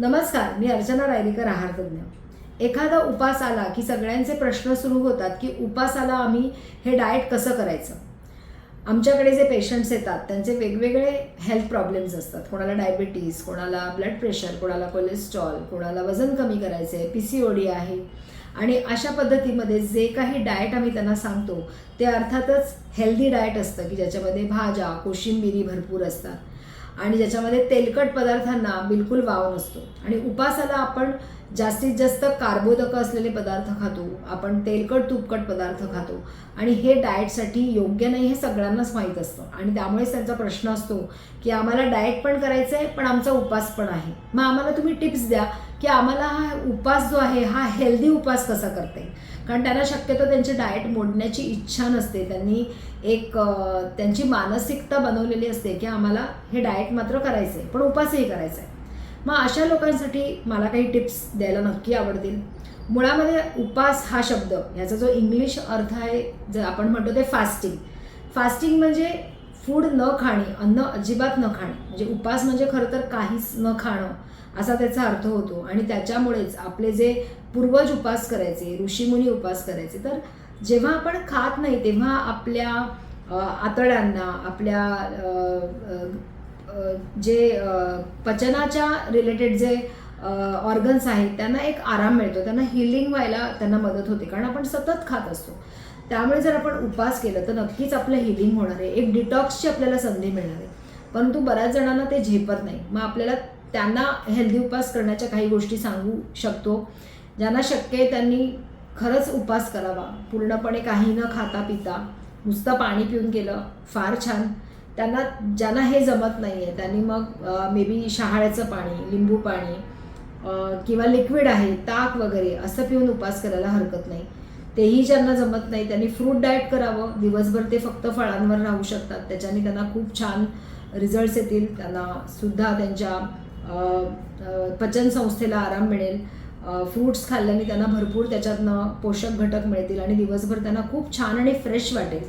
नमस्कार मी अर्चना रायरीकर आहार तज्ज्ञ. एखादा उपास आला की सगळ्यांचे प्रश्न सुरू होतात की उपासाला आम्ही हे डाएट कसं करायचं? आमच्याकडे जे पेशंट्स येतात त्यांचे वेगवेगळे हेल्थ प्रॉब्लेम्स असतात. कोणाला डायबिटीज कोणाला ब्लड प्रेशर कोणाला कोलेस्ट्रॉल कोणाला वजन कमी करायचं आहे पी सी ओ डी आहे. आणि अशा पद्धतीमध्ये जे काही डाएट आम्ही त्यांना सांगतो ते अर्थातच हेल्दी डाएट असतं की ज्याच्यामध्ये भाज्या कोशिंबिरी भरपूर असतात. आणि ज्याच्यामध्ये तेलकट पदार्थांना बिलकुल वाव नसतो. आणि उपासाला आपण जास्तीत जास्त कार्बोदक असलेले पदार्थ खातो. आपण तेलकट तुपकट पदार्थ खातो. आणि हे डाएटसाठी योग्य नाही हे सगळ्यांनाच माहीत असतं. आणि त्यामुळेच त्यांचा प्रश्न असतो की आम्हाला डाएट पण करायचं आहे पण आमचा उपास पण आहे. मग आम्हाला तुम्ही टिप्स द्या की आम्हाला हा उपास जो आहे हा हेल्दी उपास कसा करता येईल? कारण त्यांना शक्यतो त्यांची डाएट मोडण्याची इच्छा नसते. त्यांनी एक त्यांची मानसिकता बनवलेली असते की आम्हाला हे डाएट मात्र करायचं आहे पण उपासही करायचा आहे मग अशा लोकांसाठी मला काही टिप्स द्यायला नक्की आवडतील. मुळामध्ये उपास हा शब्द ह्याचा जो इंग्लिश अर्थ आहे जर आपण म्हणतो ते फास्टिंग फास्टिंग म्हणजे फूड न खाणे अन्न अजिबात न खाणे. म्हणजे उपास म्हणजे खरं तर काहीच न खाणं. असा त्याचा अर्थ होतो. आणि त्याच्यामुळेच आपले जे पूर्वज उपास करायचे ऋषीमुनी उपास करायचे तर जेव्हा आपण खात नाही तेव्हा आपल्या आतड्यांना आपल्या जे पचनाच्या रिलेटेड जे ऑर्गन्स आहेत त्यांना एक आराम मिळतो. त्यांना हिलिंग व्हायला त्यांना मदत होते. कारण आपण सतत खात असतो. त्यामुळे जर आपण उपास केलं तर नक्कीच आपलं हिलिंग होणार आहे. एक डिटॉक्सची आपल्याला संधी मिळणार आहे. परंतु बऱ्याच जणांना ते झेपत नाही. मग आपल्याला त्यांना हेल्दी उपास करण्याच्या काही गोष्टी सांगू शकतो. ज्यांना शक्य आहे त्यांनी खरंच उपास करावा. पूर्णपणे काही न खाता पिता. नुसतं पाणी पिऊन केलं फार छान. त्यांना ज्यांना हे जमत नाही आहे त्यांनी मग मे बी शहाळ्याचं पाणी लिंबू पाणी किंवा लिक्विड आहे ताक वगैरे असं पिऊन उपास करायला हरकत नाही. तेही ज्यांना जमत नाही त्यांनी फ्रूट डाएट करावं. दिवसभर ते फक्त फळांवर राहू शकतात. त्याच्याने त्यांना खूप छान रिझल्ट्स येतील. त्यांना सुद्धा त्यांच्या पचन संस्थेला पचनसंस्थेला आराम मिळेल. फ्रूट्स खाल्ल्याने त्यांना भरपूर त्याच्यातनं पोषक घटक मिळतील आणि दिवसभर त्यांना खूप छान आणि फ्रेश वाटेल.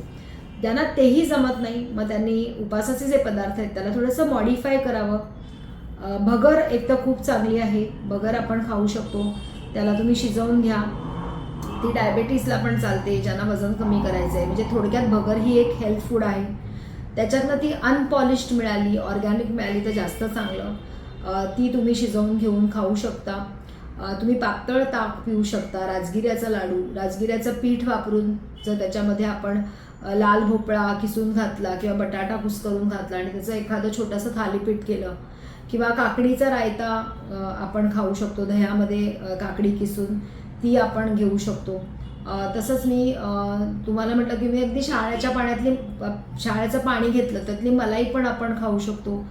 त्यांना तेही जमत नाही. मग त्यांनी उपासाचे जे पदार्थ आहेत त्याला थोडंसं मॉडिफाय करावं. भगर एक तर खूप चांगली आहे. भगर आपण खाऊ शकतो. त्याला तुम्ही शिजवून घ्या. ती डायबेटीसला पण चालते ज्यांना वजन कमी करायचं आहे म्हणजे थोडक्यात भगर ही एक हेल्थ फूड आहे. त्याच्यातनं ती अनपॉलिश्ड मिळाली ऑर्गॅनिक मिळाली तर जास्त चांगलं. ती तुम्ही शिजवून घेऊन खाऊ शकता. तुम्ही पातळ ताक पिऊ शकता राजगिऱ्याचा लाडू. राजगिऱ्याचं पीठ वापरून जर त्याच्यामध्ये आपण लाल भोपळा किसून घातला किंवा बटाटा कुसकरून घातला आणि त्याचं एखादं छोटंसं थालीपीठ केलं किंवा काकडीचा रायता आपण खाऊ शकतो दह्यामध्ये काकडी किसून ती आपण घेऊ शकतो. तसंच मी तुम्हाला म्हटलं की मी अगदी शाळेच्या पाण्यातली शाळेचं पाणी घेतलं त्यातली मलाई पण आपण खाऊ शकतो.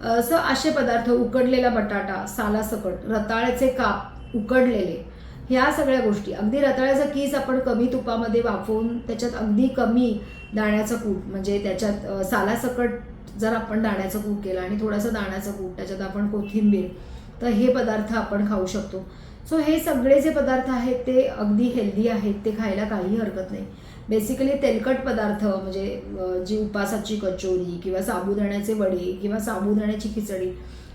असं असे पदार्थ उकडलेला बटाटा सालासकट रताळ्याचे काप उकडलेले ह्या सगळ्या गोष्टी. अगदी रताळ्याचा कीस आपण कमी तुपामध्ये वाफवून त्याच्यात अगदी कमी दाण्याचं कूट म्हणजे त्याच्यात सालासकट जर आपण दाण्याचं कूट केलं आणि थोडंसं दाण्याचं कूट त्याच्यात आपण कोथिंबीर तर हे पदार्थ आपण खाऊ शकतो. सो हे सगळे जे पदार्थ आहेत ते अगदी हेल्दी आहेत ते खायला काही हरकत नाही. बेसिकली तेलकट पदार्थ म्हणजे जी उपासाची कचोरी किंवा साबुदाण्याचे वडे किंवा साबुदाण्याची खिचडी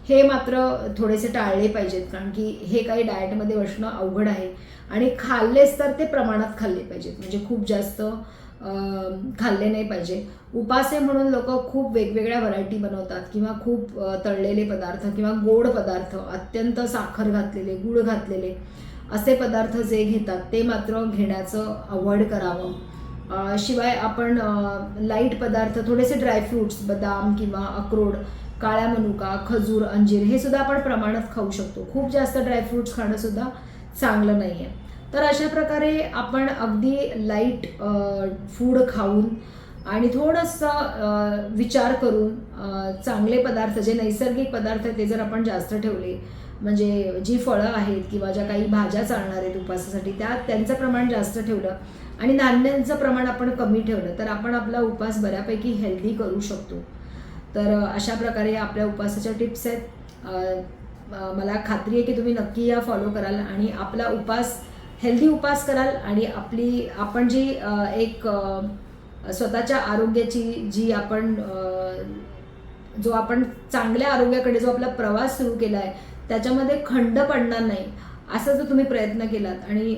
हे मात्र थोडेसे टाळले पाहिजेत कारण की हे काही डाएटमध्ये असणं अवघड आहे. आणि खाल्लेच तर ते प्रमाणात खाल्ले पाहिजेत. म्हणजे खूप जास्त खाल्ले नाही पाहिजे. उपासे म्हणून लोक खूप वेगवेगळ्या व्हरायटी बनवतात किंवा खूप तळलेले पदार्थ किंवा गोड पदार्थ अत्यंत साखर घातलेले गुळ घातलेले असे पदार्थ जे घेतात ते मात्र घेण्याचं अवॉइड करावं. शिवाय आपण लाइट पदार्थ थोडेसे ड्रायफ्रुट्स बदाम किंवा अक्रोड काळ्या मनुका खजूर अंजीर हे सुद्धा आपण प्रमाणात खाऊ शकतो. खूप जास्त ड्रायफ्रुट्स खाणं सुद्धा चांगलं नाही आहे तर अशा प्रकारे आपण अगदी लाइट फूड खाऊन आणि थोडंसं विचार करून चांगले पदार्थ जे नैसर्गिक पदार्थ आहेत ते जर आपण जास्त ठेवले म्हणजे जी फळं आहेत किंवा ज्या काही भाज्या चालणार आहेत उपासासाठी त्या त्यांचं प्रमाण जास्त ठेवलं आणि नाण्यांचं प्रमाण आपण कमी ठेवलं तर आपण आपला उपास बऱ्यापैकी हेल्दी करू शकतो. तर अशा प्रकारे आपल्या उपासाच्या टिप्स आहेत. मला खात्री आहे की तुम्ही नक्की या फॉलो कराल आणि आपला उपास हेल्दी उपास कराल आणि आपली आपण जी एक स्वतःच्या आरोग्याची जी आपण जो आपण चांगल्या आरोग्याकडे जो आपला प्रवास सुरू केला आहे त्याच्यामध्ये खंड पडणार नाही. असा जर तुम्ही प्रयत्न केलात आणि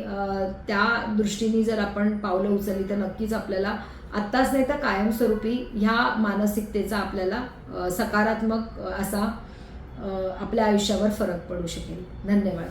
त्या दृष्टीने जर आपण पावलं उचलली तर नक्कीच आपल्याला आत्ताच नाही तर कायमस्वरूपी ह्या मानसिकतेचा आपल्याला सकारात्मक असा आपल्या आयुष्यावर फरक पडू शकेल. धन्यवाद.